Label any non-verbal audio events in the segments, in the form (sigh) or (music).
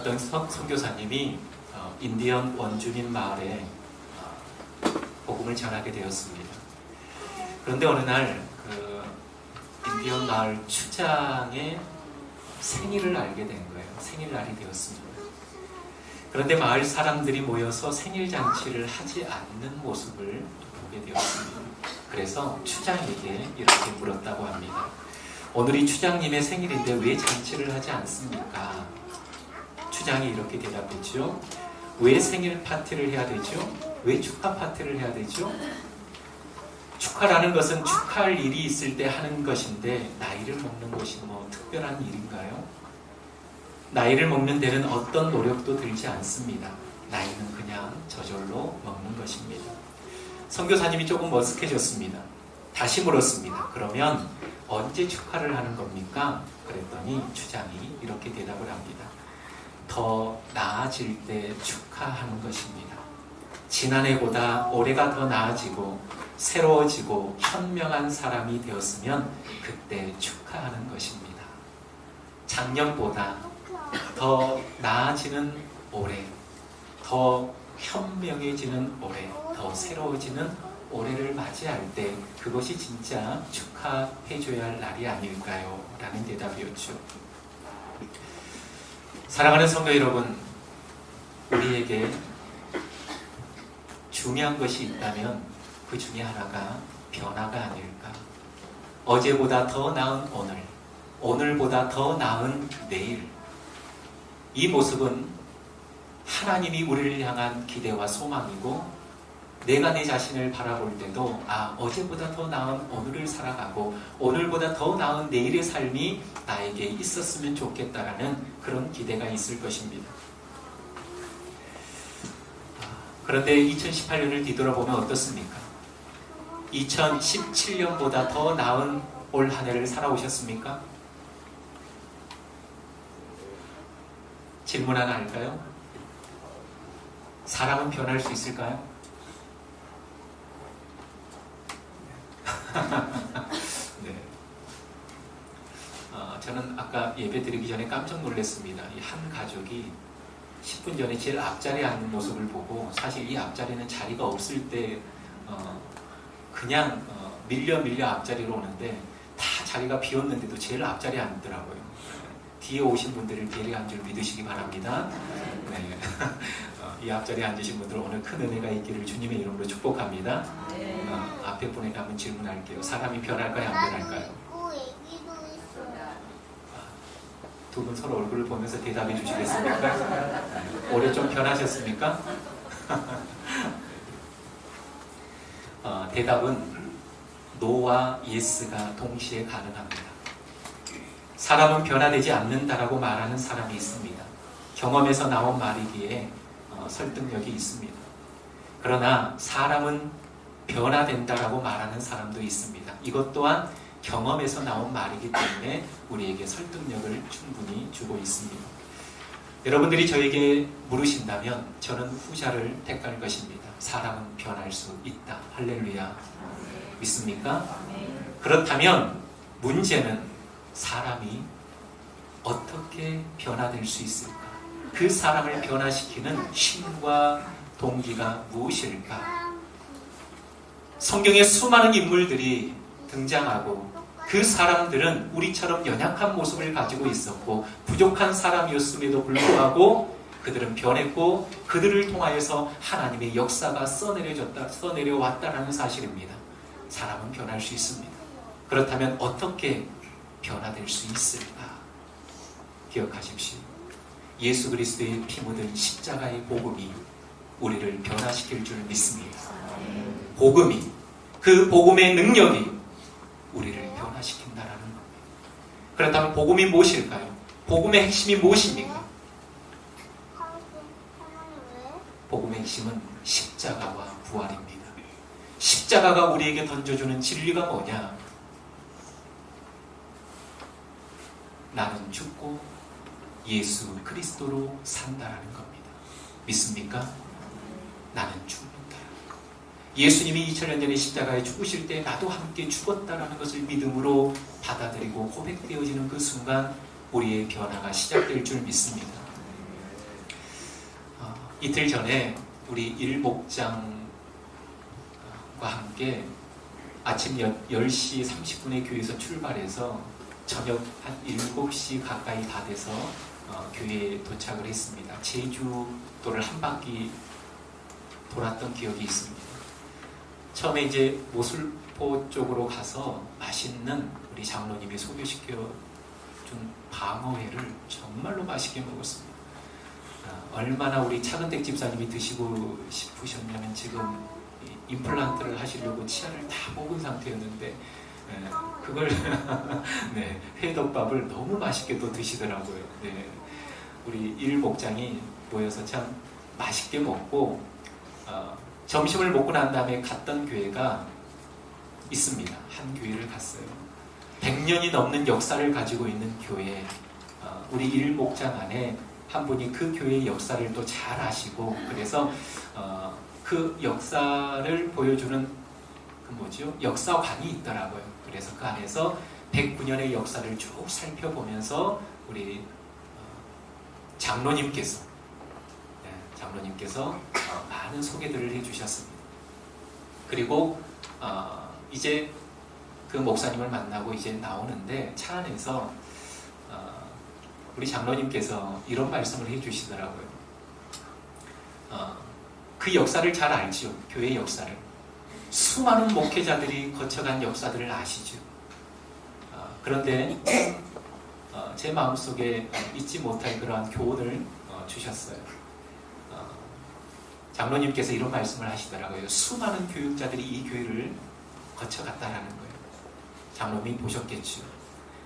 어떤 선- 선교사님이 어, 인디언 원주민 마을에 어, 복음을 전하게 되었습니다. 그런데 어느 날 그 인디언 마을 추장의 생일을 알게 된 거예요. 생일날이 되었습니다. 그런데 마을 사람들이 모여서 생일 잔치를 하지 않는 모습을 보게 되었습니다. 그래서 추장에게 이렇게 물었다고 합니다. 오늘이 추장님의 생일인데 왜 잔치를 하지 않습니까? 추장이 이렇게 대답했죠. 왜 생일 파티를 해야 되죠? 왜 축하 파티를 해야 되죠? 축하라는 것은 축하할 일이 있을 때 하는 것인데 나이를 먹는 것이 뭐 특별한 일인가요? 나이를 먹는 데는 어떤 노력도 들지 않습니다. 나이는 그냥 저절로 먹는 것입니다. 선교사님이 조금 머쓱해졌습니다. 다시 물었습니다. 그러면 언제 축하를 하는 겁니까? 그랬더니 추장이 이렇게 대답을 합니다. 더 나아질 때 축하하는 것입니다. 지난해보다 올해가 더 나아지고 새로워지고 현명한 사람이 되었으면 그때 축하하는 것입니다. 작년보다 더 나아지는 올해, 더 현명해지는 올해, 더 새로워지는 올해를 맞이할 때 그것이 진짜 축하해줘야 할 날이 아닐까요? 라는 대답이었죠. 사랑하는 성도 여러분, 우리에게 중요한 것이 있다면 그 중에 하나가 변화가 아닐까. 어제보다 더 나은 오늘, 오늘보다 더 나은 내일. 이 모습은 하나님이 우리를 향한 기대와 소망이고 내가 내 자신을 바라볼 때도 아 어제보다 더 나은 오늘을 살아가고 오늘보다 더 나은 내일의 삶이 나에게 있었으면 좋겠다라는 그런 기대가 있을 것입니다. 아, 그런데 2018년을 뒤돌아보면 어떻습니까? 2017년보다 더 나은 올 한 해를 살아오셨습니까? 질문 하나 할까요? 사람은 변할 수 있을까요? (laughs) 네. 어, 저는 아까 예배 드리기 전에 깜짝 놀랐습니다. 이 한 가족이 10분 전에 제일 앞자리에 앉는 모습을 보고 사실 이 앞자리는 자리가 없을 때 어, 그냥 어, 밀려 밀려 앞자리로 오는데 다 자리가 비었는데도 제일 앞자리에 앉더라고요. 뒤에 오신 분들을 배려한 줄 믿으시기 바랍니다. 네. (laughs) 어, 이 앞자리에 앉으신 분들 오늘 큰 은혜가 있기를 주님의 이름으로 축복합니다. 어, 앞에 분에게 한번 질문할게요. 사람이 변할까요? 안 변할까요? 있고 애기도 있어. 두분 서로 얼굴을 보면서 대답해 주시겠습니까? 네. 올해 좀 변하셨습니까? (laughs) 어, 대답은 노와 예스가 동시에 가능합니다. 사람은 변화되지 않는다라고 말하는 사람이 있습니다. 경험에서 나온 말이기에 어, 설득력이 있습니다. 그러나 사람은 변화된다라고 말하는 사람도 있습니다. 이것 또한 경험에서 나온 말이기 때문에 우리에게 설득력을 충분히 주고 있습니다. 여러분들이 저에게 물으신다면 저는 후자를 택할 것입니다. 사람은 변할 수 있다. 할렐루야. 믿습니까? 그렇다면 문제는 사람이 어떻게 변화될 수 있을까? 그 사람을 변화시키는 힘과 동기가 무엇일까? 성경에 수많은 인물들이 등장하고 그 사람들은 우리처럼 연약한 모습을 가지고 있었고 부족한 사람이었음에도 불구하고 그들은 변했고 그들을 통하여서 하나님의 역사가 써내려졌다, 써내려왔다라는 사실입니다. 사람은 변할 수 있습니다. 그렇다면 어떻게 변화될 수 있을까? 기억하십시오. 예수 그리스도의 피 묻은 십자가의 복음이 우리를 변화시킬 줄 믿습니다. 복음이 그 복음의 능력이 우리를 변화시킨다라는 겁니다. 그렇다면 복음이 무엇일까요? 복음의 핵심이 무엇입니까? 복음의 핵심은 십자가와 부활입니다. 십자가가 우리에게 던져주는 진리가 뭐냐? 나는 죽고 예수 그리스도로 산다라는 겁니다. 믿습니까? 나는 죽는다. 예수님이 2000년 전에 십자가에 죽으실 때 나도 함께 죽었다라는 것을 믿음으로 받아들이고 고백되어지는 그 순간 우리의 변화가 시작될 줄 믿습니다. 이틀 전에 우리 일목장과 함께 아침 10시 30분에 교회에서 출발해서 저녁 한 7시 가까이 다 돼서 어, 교회에 도착을 했습니다. 제주도를 한 바퀴 돌았던 기억이 있습니다. 처음에 이제 모슬포 쪽으로 가서 맛있는 우리 장로님이 소개시켜 준 방어회를 정말로 맛있게 먹었습니다. 아, 얼마나 우리 차근택 집사님이 드시고 싶으셨냐면 지금 이 임플란트를 하시려고 치아를 다 뽑은 상태였는데 예, 그걸 (laughs) 네, 회덮밥을 너무 맛있게 또 드시더라고요. 네, 우리 일 목장이 모여서 참 맛있게 먹고 어, 점심을 먹고 난 다음에 갔던 교회가 있습니다. 한 교회를 갔어요. 100년이 넘는 역사를 가지고 있는 교회. 어, 우리 일 목장 안에 한 분이 그 교회의 역사를 또 잘 아시고 그래서 어, 그 역사를 보여주는 그 뭐죠? 역사관이 있더라고요. 그래서 그 안에서 109년의 역사를 쭉 살펴보면서 우리 어, 장로님께서 네, 장로님께서 어, 많은 소개들을 해주셨습니다. 그리고 어, 이제 그 목사님을 만나고 이제 나오는데 차 안에서 어, 우리 장로님께서 이런 말씀을 해주시더라고요. 어, 그 역사를 잘 알지요. 교회 역사를. 수많은 목회자들이 거쳐간 역사들을 아시죠. 어, 그런데 어, 제 마음속에 어, 잊지 못할 그러한 교훈을 어, 주셨어요. 어, 장로님께서 이런 말씀을 하시더라고요. 수많은 교육자들이 이 교회를 거쳐갔다라는 거예요. 장로님이 보셨겠죠.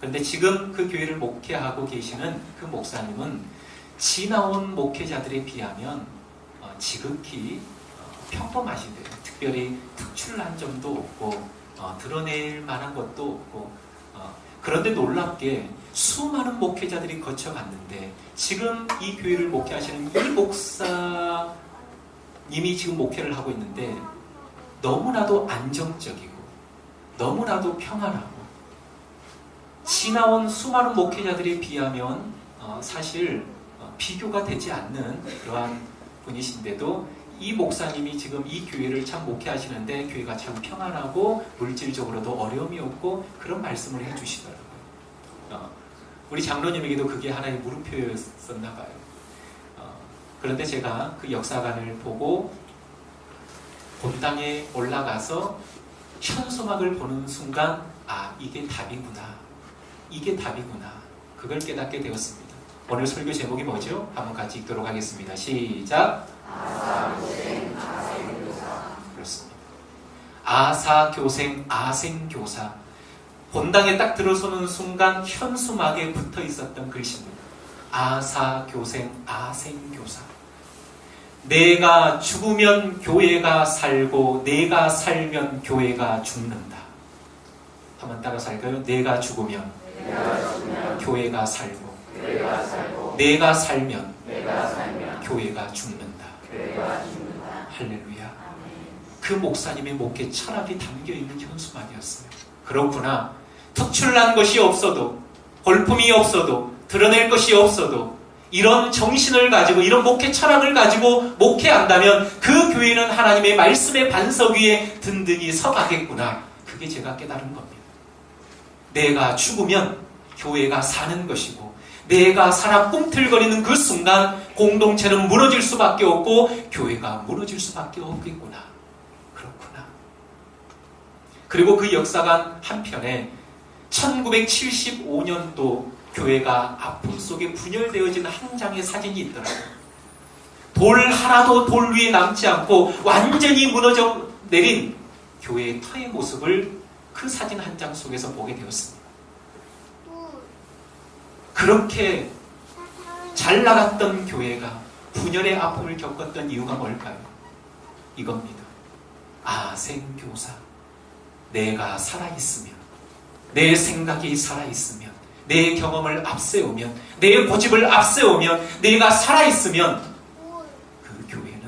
그런데 지금 그 교회를 목회하고 계시는 그 목사님은 지나온 목회자들에 비하면 어, 지극히 어, 평범하시대요. 특별히 특출난 점도 없고 어, 드러낼 만한 것도 없고 어, 그런데 놀랍게 수많은 목회자들이 거쳐갔는데 지금 이 교회를 목회하시는 이 목사 님이 지금 목회를 하고 있는데 너무나도 안정적이고 너무나도 평안하고 지나온 수많은 목회자들에 비하면 어, 사실 어, 비교가 되지 않는 그러한 분이신데도 이 목사님이 지금 이 교회를 참 목회하시는데 교회가 참 평안하고 물질적으로도 어려움이 없고 그런 말씀을 해주시더라고요. 어, 우리 장로님에게도 그게 하나의 물음표였었나 봐요. 어, 그런데 제가 그 역사관을 보고 본당에 올라가서 현수막을 보는 순간 아 이게 답이구나. 이게 답이구나. 그걸 깨닫게 되었습니다. 오늘 설교 제목이 뭐죠? 한번 같이 읽도록 하겠습니다. 시작. 그렇습니다. 아사교생 아생교사. 본당에 딱 들어서는 순간 현수막에 붙어 있었던 글씨입니다. 아사교생 아생교사 내가 죽으면 교회가 살고 내가 살면 교회가 죽는다. 한번 따라 살까요? 내가 죽으면, 교회가 살고, 내가 살면, 교회가 죽는다. 할렐루야. 그 목사님의 목회 철학이 담겨 있는 현수막이었어요. 그렇구나. 특출난 것이 없어도, 골품이 없어도, 드러낼 것이 없어도, 이런 정신을 가지고 이런 목회 철학을 가지고 목회한다면 그 교회는 하나님의 말씀의 반석 위에 든든히 서가겠구나. 그게 제가 깨달은 겁니다. 내가 죽으면 교회가 사는 것이고 내가 살아 꿈틀거리는 그 순간 공동체는 무너질 수밖에 없고 교회가 무너질 수밖에 없겠구나. 그렇구나. 그리고 그 역사관 한편에 1975년도 교회가 아픔 속에 분열되어진 한 장의 사진이 있더라고요. 돌 하나도 돌 위에 남지 않고 완전히 무너져 내린 교회의 터의 모습을 그 사진 한 장 속에서 보게 되었습니다. 그렇게 잘 나갔던 교회가 분열의 아픔을 겪었던 이유가 뭘까요? 이겁니다. 아, 생교사. 내가 살아있으면, 내 생각이 살아있으면, 내 경험을 앞세우면, 내 고집을 앞세우면, 내가 살아있으면 그 교회는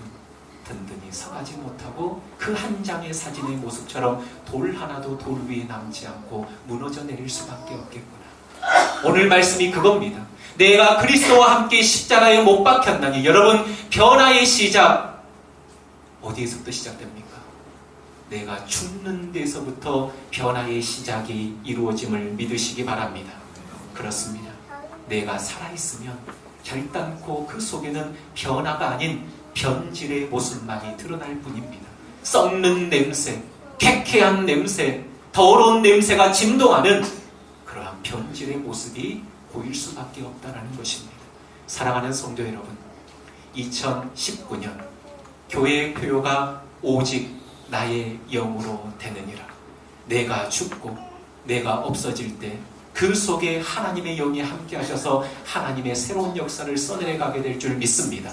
든든히 서가지 못하고 그 한 장의 사진의 모습처럼 돌 하나도 돌 위에 남지 않고 무너져 내릴 수밖에 없겠구나. 오늘 말씀이 그겁니다. 내가 그리스도와 함께 십자가에 못 박혔나니 여러분 변화의 시작 어디에서부터 시작됩니까? 내가 죽는 데서부터 변화의 시작이 이루어짐을 믿으시기 바랍니다. 그렇습니다. 내가 살아있으면 결단코 그 속에는 변화가 아닌 변질의 모습만이 드러날 뿐입니다. 썩는 냄새, 쾌쾌한 냄새, 더러운 냄새가 진동하는 그러한 변질의 모습이 보일 수밖에 없다는 것입니다. 사랑하는 성도 여러분, 2019년 교회의 표요가 오직 나의 영으로 되느니라. 내가 죽고 내가 없어질 때 그 속에 하나님의 영이 함께 하셔서 하나님의 새로운 역사를 써내려 가게 될 줄 믿습니다.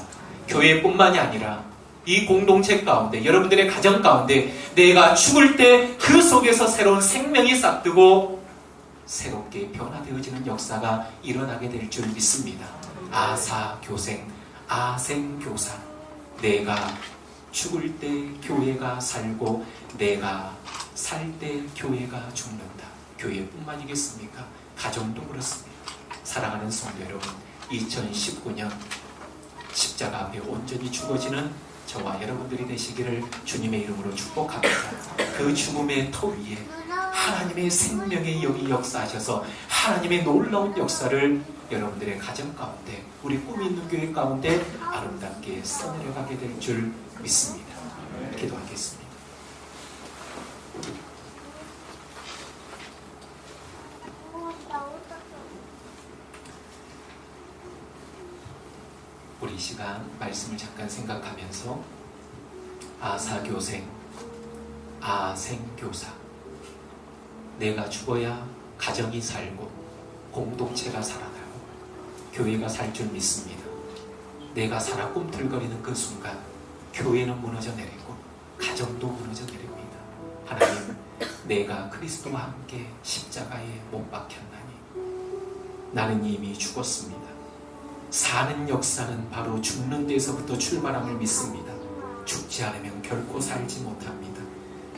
교회뿐만이 아니라 이 공동체 가운데 여러분들의 가정 가운데 내가 죽을 때 그 속에서 새로운 생명이 싹트고 새롭게 변화되어지는 역사가 일어나게 될 줄 믿습니다. 아사 교생, 아생 교사. 내가 죽을 때 교회가 살고 내가 살 때 교회가 죽는다. 교회뿐만이겠습니까? 가정도 그렇습니다. 사랑하는 성도 여러분, 2019년 십자가 앞에 온전히 죽어지는 저와 여러분들이 되시기를 주님의 이름으로 축복합니다. 그 죽음의 터 위에 하나님의 생명의 영이 역사하셔서 하나님의 놀라운 역사를 여러분들의 가정 가운데 우리 꿈이 있는 교회 가운데 아름답게 써내려가게 될 줄 믿습니다. 기도하겠습니다. 우리 이 시간 말씀을 잠깐 생각하면서 아사교생, 아생교사 내가 죽어야 가정이 살고 공동체가 살아나고 교회가 살 줄 믿습니다. 내가 살아 꿈틀거리는 그 순간 교회는 무너져 내리고 가정도 무너져 내립니다. 하나님, 내가 그리스도와 함께 십자가에 못 박혔나니 나는 이미 죽었습니다. 사는 역사는 바로 죽는 데서부터 출발함을 믿습니다. 죽지 않으면 결코 살지 못합니다.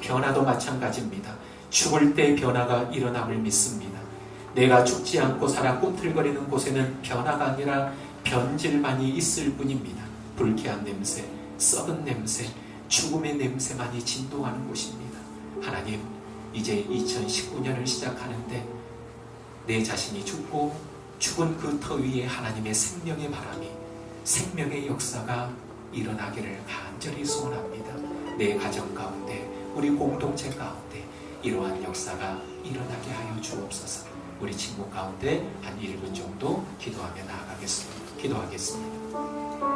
변화도 마찬가지입니다. 죽을 때 변화가 일어남을 믿습니다. 내가 죽지 않고 살아 꿈틀거리는 곳에는 변화가 아니라 변질만이 있을 뿐입니다. 불쾌한 냄새, 썩은 냄새, 죽음의 냄새만이 진동하는 곳입니다. 하나님, 이제 2019년을 시작하는데 내 자신이 죽고 죽은 그 터 위에 하나님의 생명의 바람이 생명의 역사가 일어나기를 간절히 소원합니다. 내 가정 가운데 우리 공동체 가운데 이러한 역사가 일어나게 하여 주옵소서. 우리 친구 가운데 한 1분 정도 기도하며 나아가겠습니다. 기도하겠습니다.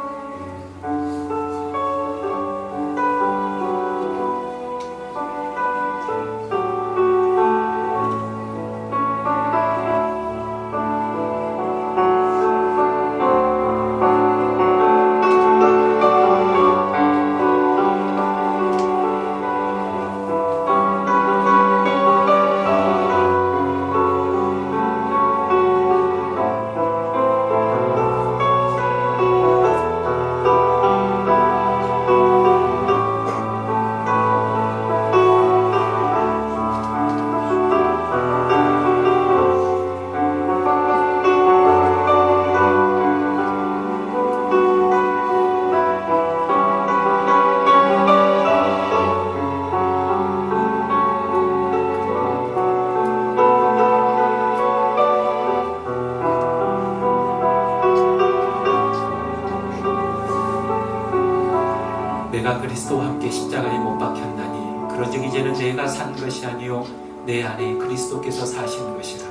함께 십자가에 못 박혔나니 그런즉 이제는 내가 산 것이 아니요 내 안에 그리스도께서 사시는 것이라.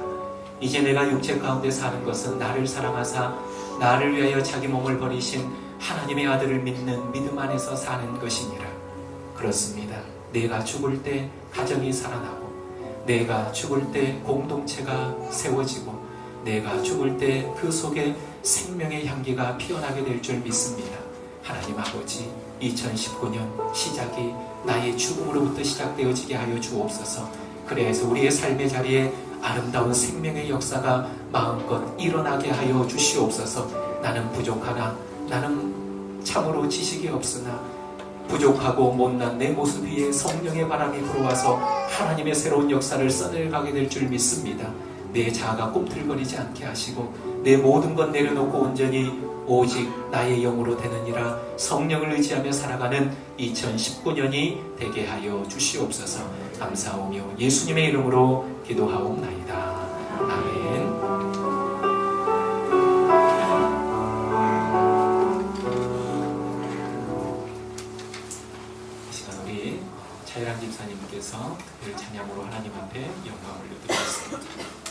이제 내가 육체 가운데 사는 것은 나를 사랑하사 나를 위하여 자기 몸을 버리신 하나님의 아들을 믿는 믿음 안에서 사는 것이니라. 그렇습니다. 내가 죽을 때 가정이 살아나고 내가 죽을 때 공동체가 세워지고 내가 죽을 때 그 속에 생명의 향기가 피어나게 될 줄 믿습니다. 하나님 아버지 2019년 시작이 나의 죽음으로부터 시작되어지게 하여 주옵소서. 그래서 우리의 삶의 자리에 아름다운 생명의 역사가 마음껏 일어나게 하여 주시옵소서. 나는 부족하나 나는 참으로 지식이 없으나 부족하고 못난 내 모습 위에 성령의 바람이 불어와서 하나님의 새로운 역사를 써내가게 될 줄 믿습니다. 내 자아가 꿈틀거리지 않게 하시고 내 모든 것 내려놓고 온전히 오직 나의 영으로 되느니라 성령을 의지하며 살아가는 2019년이 되게 하여 주시옵소서 감사하오며 예수님의 이름으로 기도하옵나이다. 아멘. 이 시간 집사님께서 특별 찬양으로 하나님 앞에 영광을 올려드리겠습니다.